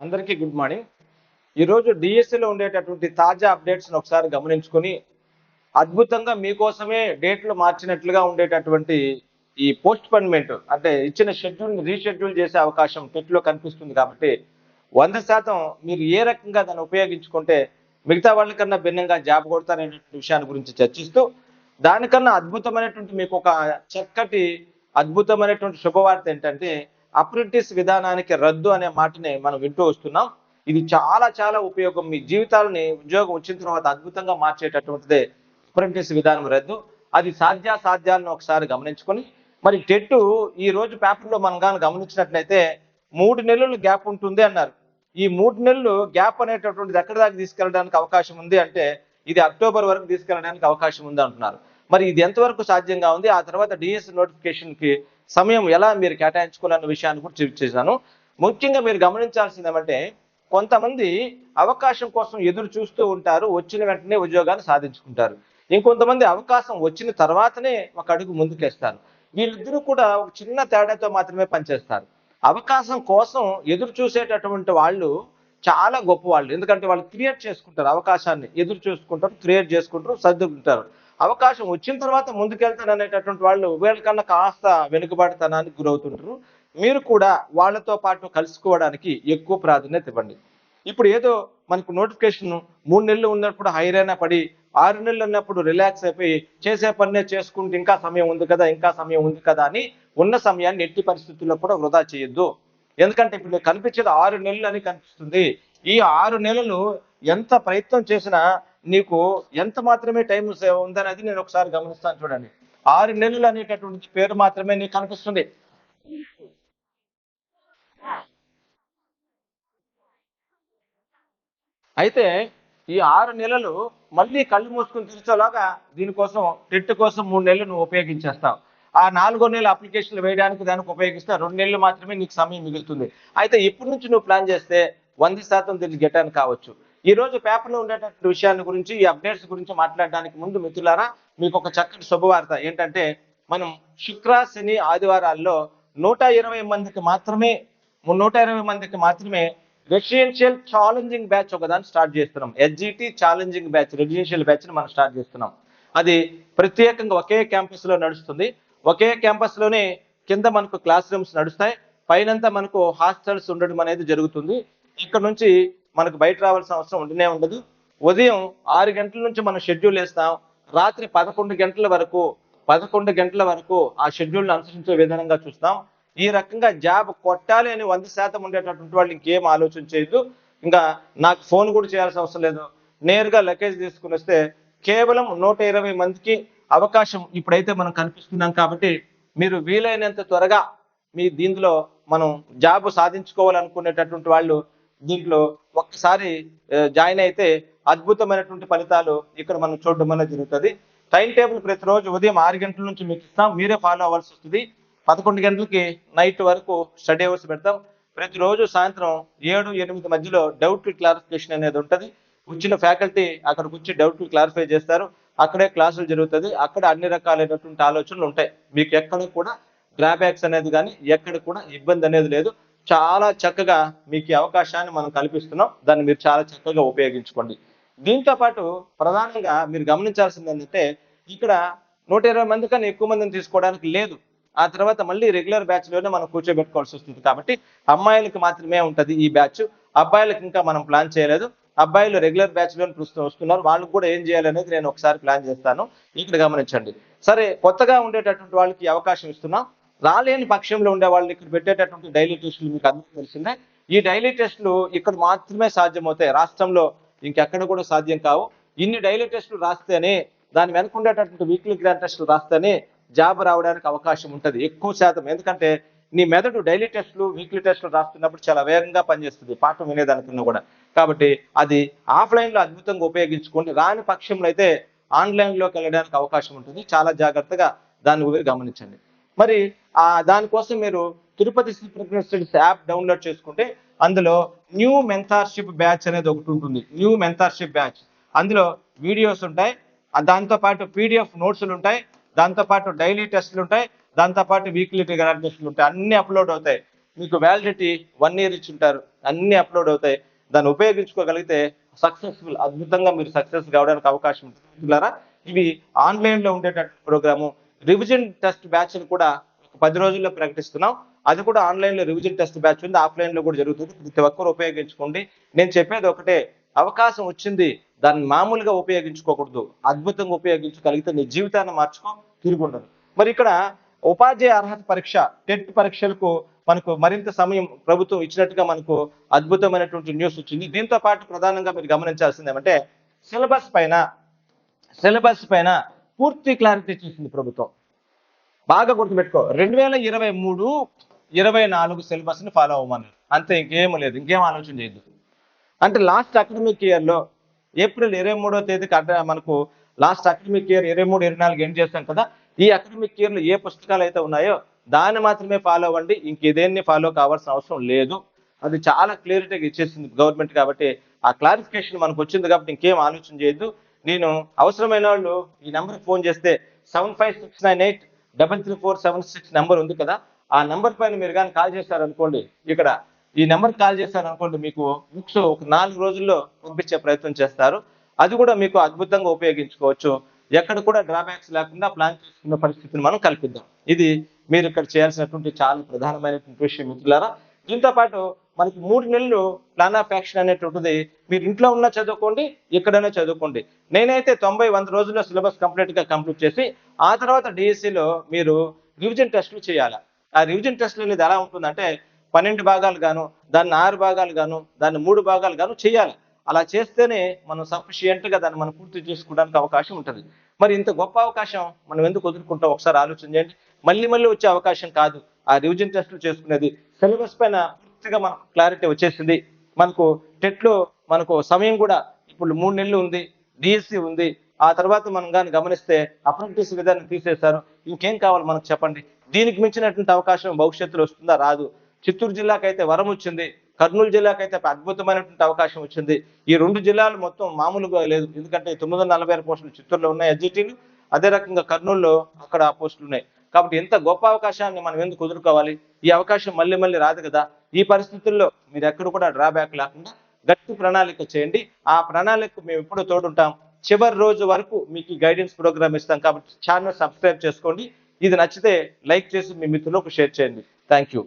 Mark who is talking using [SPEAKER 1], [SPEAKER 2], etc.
[SPEAKER 1] అందరికీ good morning. ఈరోజు డిఎస్సిలో ఉండేటటువంటి తాజా అప్డేట్స్ని ఒకసారి గమనించుకొని అద్భుతంగా మీకోసమే డేట్లు మార్చినట్లుగా ఉండేటటువంటి ఈ పోస్ట్ పన్మెంట్ అంటే ఇచ్చిన షెడ్యూల్ని రీషెడ్యూల్ చేసే అవకాశం టెట్లో కనిపిస్తుంది కాబట్టి వంద శాతం మీరు ఏ రకంగా దాన్ని ఉపయోగించుకుంటే మిగతా వాళ్ళకన్నా భిన్నంగా జాబ్ కొడతారనేటువంటి విషయాన్ని గురించి చర్చిస్తూ దానికన్నా అద్భుతమైనటువంటి మీకు ఒక చక్కటి అద్భుతమైనటువంటి శుభవార్త ఏంటంటే అప్రెంటిస్ విధానానికి రద్దు అనే మాటని మనం వింటూ వస్తున్నాం. ఇది చాలా చాలా ఉపయోగం. మీ జీవితాలని ఉద్యోగం వచ్చిన తర్వాత అద్భుతంగా మార్చేటటువంటిదే అప్రెంటిస్ విధానం రద్దు. అది సాధ్యాసాధ్యాలను ఒకసారి గమనించుకొని మరి టెట్ ఈ రోజు పేపర్లో మనం కానీ గమనించినట్లయితే మూడు నెలలు గ్యాప్ ఉంటుంది అన్నారు. ఈ మూడు నెలలు గ్యాప్ అనేటటువంటిది ఎక్కడి దాకా తీసుకెళ్ళడానికి అవకాశం ఉంది అంటే ఇది అక్టోబర్ వరకు తీసుకెళ్ళడానికి అవకాశం ఉంది అంటున్నారు. మరి ఇది ఎంతవరకు సాధ్యంగా ఉంది? ఆ తర్వాత డిఎస్ నోటిఫికేషన్కి సమయం ఎలా మీరు కేటాయించుకోవాలన్న విషయాన్ని కూడా చేశాను. ముఖ్యంగా మీరు గమనించాల్సింది ఏమంటే కొంతమంది అవకాశం కోసం ఎదురు చూస్తూ ఉంటారు వచ్చిన వెంటనే ఉద్యోగాన్ని సాధించుకుంటారు. ఇంకొంతమంది అవకాశం వచ్చిన తర్వాతనే ఒక అడుగు ముందుకేస్తారు. వీళ్ళిద్దరూ కూడా ఒక చిన్న తేడాతో మాత్రమే పనిచేస్తారు. అవకాశం కోసం ఎదురు చూసేటటువంటి వాళ్ళు చాలా గొప్ప వాళ్ళు ఎందుకంటే వాళ్ళు క్రియేట్ చేసుకుంటారు అవకాశాన్ని. ఎదురు చూసుకుంటారు క్రియేట్ చేసుకుంటారు సర్దుకుంటారు. అవకాశం వచ్చిన తర్వాత ముందుకెళ్తాను అనేటటువంటి వాళ్ళు వీళ్ళకన్నా కాస్త వెనుకబాటుతనానికి గురవుతుంటారు. మీరు కూడా వాళ్ళతో పాటు కలుసుకోవడానికి ఎక్కువ ప్రాధాన్యత ఇవ్వండి. ఇప్పుడు ఏదో మనకు నోటిఫికేషన్ మూడు నెలలు ఉన్నప్పుడు హైరైనా పడి ఆరు నెలలు ఉన్నప్పుడు రిలాక్స్ అయిపోయి చేసే పనినే చేసుకుంటే ఇంకా సమయం ఉంది కదా ఇంకా సమయం ఉంది కదా అని ఉన్న సమయాన్ని ఎట్టి పరిస్థితుల్లో కూడా వృధా చేయొద్దు. ఎందుకంటే ఇప్పుడు కనిపించేది ఆరు నెలలు అని కనిపిస్తుంది. ఈ ఆరు నెలలు ఎంత ప్రయత్నం చేసినా నీకు ఎంత మాత్రమే టైం ఉందనేది నేను ఒకసారి గమనిస్తాను చూడండి. ఆరు నెలలు అనేటటువంటి పేరు మాత్రమే నీకు కనిపిస్తుంది. అయితే ఈ ఆరు నెలలు మళ్ళీ కళ్ళు మూసుకుని తెరిచేలాగా దీనికోసం టెట్ కోసం మూడు నెలలు నువ్వు ఉపయోగించేస్తావు. ఆ నాలుగో నెలల అప్లికేషన్లు వేయడానికి దానికి ఉపయోగిస్తే రెండు నెలలు మాత్రమే నీకు సమయం మిగులుతుంది. అయితే ఇప్పటి నుంచి నువ్వు ప్లాన్ చేస్తే వంద శాతం దీన్ని గెటాన్ కావచ్చు. ఈరోజు పేపర్లో ఉండేటటువంటి విషయాన్ని గురించి ఈ అప్డేట్స్ గురించి మాట్లాడడానికి ముందు మిత్రులారా మీకు ఒక చక్కటి శుభవార్త ఏంటంటే మనం శుక్ర శని ఆదివారాల్లో నూట ఇరవై మందికి మాత్రమే నూట ఇరవై మందికి మాత్రమే రెసిడెన్షియల్ ఛాలెంజింగ్ బ్యాచ్ ఒకదాన్ని స్టార్ట్ చేస్తున్నాం. ఎస్జిటి ఛాలెంజింగ్ బ్యాచ్ రెసిడెన్షియల్ బ్యాచ్ని మనం స్టార్ట్ చేస్తున్నాం. అది ప్రత్యేకంగా ఒకే క్యాంపస్లో నడుస్తుంది. ఒకే క్యాంపస్లోనే కింద మనకు క్లాస్ రూమ్స్ నడుస్తాయి. పైనంతా మనకు హాస్టల్స్ ఉండడం అనేది జరుగుతుంది. ఇక్కడ నుంచి మనకు బయట రావాల్సిన అవసరం ఉండనే ఉండదు. ఉదయం ఆరు గంటల నుంచి మనం షెడ్యూల్ వేస్తాం. రాత్రి పదకొండు గంటల వరకు పదకొండు గంటల వరకు ఆ షెడ్యూల్ని అనుసరించే విధానంగా చూస్తాం. ఈ రకంగా జాబ్ కొట్టాలి అని వంద శాతం ఉండేటటువంటి వాళ్ళు ఇంకేం ఆలోచన చేయొద్దు. ఇంకా నాకు ఫోన్ కూడా చేయాల్సిన అవసరం లేదు. నేరుగా లగేజ్ తీసుకుని వస్తే కేవలం నూట ఇరవై మందికి అవకాశం ఇప్పుడైతే మనం కనిపిస్తున్నాం కాబట్టి మీరు వీలైనంత త్వరగా మీ దీంట్లో మనం జాబ్ సాధించుకోవాలనుకునేటటువంటి వాళ్ళు దీంట్లో ఒక్కసారి జాయిన్ అయితే అద్భుతమైనటువంటి ఫలితాలు ఇక్కడ మనం చూడడం అనేది జరుగుతుంది. టైం టేబుల్ ప్రతిరోజు ఉదయం ఆరు గంటల నుంచి మీకు ఇస్తాం. మీరే ఫాలో అవ్వాల్సి వస్తుంది. పదకొండు గంటలకి నైట్ వరకు స్టడీ అవర్స్ పెడతాం. ప్రతిరోజు సాయంత్రం ఏడు ఎనిమిది మధ్యలో డౌట్ క్లారిఫికేషన్ అనేది ఉంటుంది. వచ్చిన ఫ్యాకల్టీ అక్కడికి వచ్చి డౌట్లు క్లారిఫై చేస్తారు. అక్కడే క్లాసులు జరుగుతుంది. అక్కడ అన్ని రకాలైనటువంటి ఆలోచనలు ఉంటాయి. మీకు ఎక్కడ కూడా డ్రాబ్యాక్స్ అనేది కానీ ఎక్కడ కూడా ఇబ్బంది అనేది లేదు. చాలా చక్కగా మీకు ఈ అవకాశాన్ని మనం కల్పిస్తున్నాం. దాన్ని మీరు చాలా చక్కగా ఉపయోగించుకోండి. దీంతో పాటు ప్రధానంగా మీరు గమనించాల్సింది ఏంటంటే ఇక్కడ నూట ఇరవై మంది కన్నా ఎక్కువ మందిని తీసుకోవడానికి లేదు. ఆ తర్వాత మళ్ళీ రెగ్యులర్ బ్యాచ్లోనే మనం కూర్చోబెట్టుకోవాల్సి వస్తుంది కాబట్టి అమ్మాయిలకు మాత్రమే ఉంటది ఈ బ్యాచ్. అబ్బాయిలకు ఇంకా మనం ప్లాన్ చేయలేదు. అబ్బాయిలు రెగ్యులర్ బ్యాచ్లో వస్తున్నారు. వాళ్ళకి కూడా ఏం చేయాలనేది నేను ఒకసారి ప్లాన్ చేస్తాను. ఇక్కడ గమనించండి. సరే కొత్తగా ఉండేటటువంటి వాళ్ళకి అవకాశం ఇస్తున్నాం. రాలేని పక్షంలో ఉండే వాళ్ళని ఇక్కడ పెట్టేటటువంటి డైలీ టెస్టులు మీకు అందరికీ తెలిసిందే. ఈ డైలీ టెస్టులు ఇక్కడ మాత్రమే సాధ్యమవుతాయి. రాష్ట్రంలో ఇంకెక్కడ కూడా సాధ్యం కావు. ఇన్ని డైలీ టెస్టులు రాస్తేనే దాని వెనక ఉండేటటువంటి వీక్లీ గ్రాండ్ టెస్టులు రాస్తేనే జాబ్ రావడానికి అవకాశం ఉంటుంది. ఎక్కువ శాతం. ఎందుకంటే నీ మెదడు డైలీ టెస్టులు వీక్లీ టెస్టులు రాస్తున్నప్పుడు చాలా వేగంగా పనిచేస్తుంది. పాఠం వినేదానికన్నా కూడా. కాబట్టి అది ఆఫ్లైన్లో అద్భుతంగా ఉపయోగించుకోండి. రాని పక్షంలో అయితే ఆన్లైన్లోకి వెళ్ళడానికి అవకాశం ఉంటుంది. చాలా జాగ్రత్తగా దాన్ని గమనించండి. మరి ఆ దానికోసం మీరు తిరుపతి స్టడీస్ యాప్ డౌన్లోడ్ చేసుకుంటే అందులో న్యూ మెంతార్షిప్ బ్యాచ్ అనేది ఒకటి ఉంటుంది. New mentorship batch. అందులో వీడియోస్ ఉంటాయి. దాంతో పాటు పీడిఎఫ్ నోట్స్లు ఉంటాయి. దాంతో పాటు డైలీ టెస్ట్లు ఉంటాయి. దాంతో పాటు వీక్లీ టెస్ట్లు ఉంటాయి. అన్ని అప్లోడ్ అవుతాయి. మీకు వ్యాలిడిటీ వన్ ఇయర్ ఇచ్చి ఉంటారు. అన్ని అప్లోడ్ అవుతాయి. దాన్ని ఉపయోగించుకోగలిగితే సక్సెస్ఫుల్ అద్భుతంగా మీరు సక్సెస్ కావడానికి అవకాశం ఉంటుంది. ఇవి ఆన్లైన్లో ఉండేటట్టు ప్రోగ్రాము. రివిజన్ టెస్ట్ బ్యాచ్ కూడా ఒక పది రోజుల్లో ప్రకటిస్తున్నాం. అది కూడా ఆన్లైన్లో రివిజన్ టెస్ట్ బ్యాచ్ ఉంది. ఆఫ్లైన్లో కూడా జరుగుతుంది. ప్రతి ఒక్కరు ఉపయోగించుకోండి. నేను చెప్పేది ఒకటే అవకాశం వచ్చింది దాన్ని మామూలుగా ఉపయోగించుకోకూడదు. అద్భుతంగా ఉపయోగించగలిగితే నీ జీవితాన్ని మార్చుకో తిరిగి ఉండదు. మరి ఇక్కడ ఉపాధ్యాయ అర్హత పరీక్ష టెట్ పరీక్షలకు మనకు మరింత సమయం ప్రభుత్వం ఇచ్చినట్టుగా మనకు అద్భుతమైనటువంటి న్యూస్ వచ్చింది. దీంతో పాటు ప్రధానంగా మీరు గమనించాల్సింది ఏమంటే సిలబస్ పైన సిలబస్ పైన పూర్తి క్లారిటీ ఇచ్చేసింది ప్రభుత్వం. బాగా గుర్తుపెట్టుకో. రెండు వేల ఇరవై మూడు ఇరవై నాలుగు సిలబస్ని ఫాలో అవ్వమన్నారు. అంతే ఇంకేం లేదు. ఇంకేం ఆలోచన చేయొద్దు. అంటే లాస్ట్ అకాడమిక్ ఇయర్లో ఏప్రిల్ ఇరవై మూడో తేదీకి అడ్డ- మనకు లాస్ట్ అకాడమిక్ ఇయర్ ఇరవై మూడు ఇరవై నాలుగు ఎండ్ చేస్తాం కదా ఈ అకాడమిక్ ఇయర్లో ఏ పుస్తకాలు అయితే ఉన్నాయో దాన్ని మాత్రమే ఫాలో అవ్వండి. ఇంకేదేన్ని ఫాలో కావాల్సిన అవసరం లేదు. అది చాలా క్లియరిటీగా ఇచ్చేసింది గవర్నమెంట్ కాబట్టి ఆ క్లారిఫికేషన్ మనకు వచ్చింది కాబట్టి ఇంకేం ఆలోచన చేయొద్దు. నేను అవసరమైన వాళ్ళు ఈ నెంబర్ ఫోన్ చేస్తే seven five six nine eight double three four seven six number ఉంది కదా ఆ నెంబర్ పైన మీరు కానీ కాల్ చేశారనుకోండి ఇక్కడ ఈ నెంబర్ కాల్ చేశారనుకోండి మీకు బుక్స్ ఒక నాలుగు రోజుల్లో పంపించే ప్రయత్నం చేస్తారు. అది కూడా మీకు అద్భుతంగా ఉపయోగించుకోవచ్చు. ఎక్కడ కూడా డ్రాబ్యాక్స్ లేకుండా ప్లాన్ చేసుకున్న పరిస్థితిని మనం కల్పిద్దాం. ఇది మీరు ఇక్కడ చేయాల్సినటువంటి చాలా ప్రధానమైనటువంటి విషయం మిత్రులారా. దీంతో పాటు మనకి మూడు నెలలు ప్లాన్ ఆఫ్ యాక్షన్ అనేటువంటిది మీరు ఇంట్లో ఉన్నా చదువుకోండి ఎక్కడైనా చదువుకోండి. నేనైతే తొంభై వంద రోజుల్లో సిలబస్ కంప్లీట్గా కంప్లీట్ చేసి ఆ తర్వాత డిఎస్సిలో మీరు రివిజన్ టెస్టులు చేయాలి. ఆ రివిజన్ టెస్టులు అనేది ఎలా ఉంటుందంటే పన్నెండు భాగాలు గాను దాన్ని ఆరు భాగాలు గాను దాన్ని మూడు భాగాలు గాను చేయాలి. అలా చేస్తేనే మనం సఫిషియెంట్గా దాన్ని మనం పూర్తి చేసుకోవడానికి అవకాశం ఉంటుంది. మరి ఇంత గొప్ప అవకాశం మనం ఎందుకు వదులుకుంటాం? ఒకసారి ఆలోచన చేయండి. మళ్ళీ మళ్ళీ వచ్చే అవకాశం కాదు. ఆ రివిజన్ టెస్టులు చేసుకునేది. సిలబస్ పైన పూర్తిగా మనకు క్లారిటీ వచ్చేసింది. మనకు టెట్లో మనకు సమయం కూడా ఇప్పుడు మూడు నెలలు ఉంది డిఎస్సి ఉంది. ఆ తర్వాత మనం కానీ గమనిస్తే అప్రెంటిస్ విధానం తీసేశారు. ఇంకేం కావాలి మనకు చెప్పండి? దీనికి మించినటువంటి అవకాశం భవిష్యత్తులో వస్తుందా? రాదు. చిత్తూరు జిల్లాకైతే వరం వచ్చింది. కర్నూలు జిల్లాకైతే అద్భుతమైనటువంటి అవకాశం వచ్చింది. ఈ రెండు జిల్లాలు మొత్తం మామూలుగా లేదు. ఎందుకంటే తొమ్మిది వందల నలభై ఆరు పోస్టులు చిత్తూరులో ఉన్నాయి ఎస్జిటీలు. అదే రకంగా కర్నూలులో అక్కడ ఆ పోస్టులు ఉన్నాయి. కాబట్టి ఎంత గొప్ప అవకాశాన్ని మనం ఎందుకు కుదురుకోవాలి? ఈ అవకాశం మళ్ళీ మళ్ళీ రాదు కదా. ఈ పరిస్థితుల్లో మీరు ఎక్కడ కూడా డ్రాబ్యాక్ లేకుండా గట్టి ప్రణాళిక చేయండి. ఆ ప్రణాళిక మేము ఎప్పుడూ తోడుంటాం. చివరి రోజు వరకు మీకు గైడెన్స్ ప్రోగ్రామ్ ఇస్తాం కాబట్టి ఛానల్ సబ్స్క్రైబ్ చేసుకోండి. ఇది నచ్చితే లైక్ చేసి మీ మిత్రులకు షేర్ చేయండి. Thank you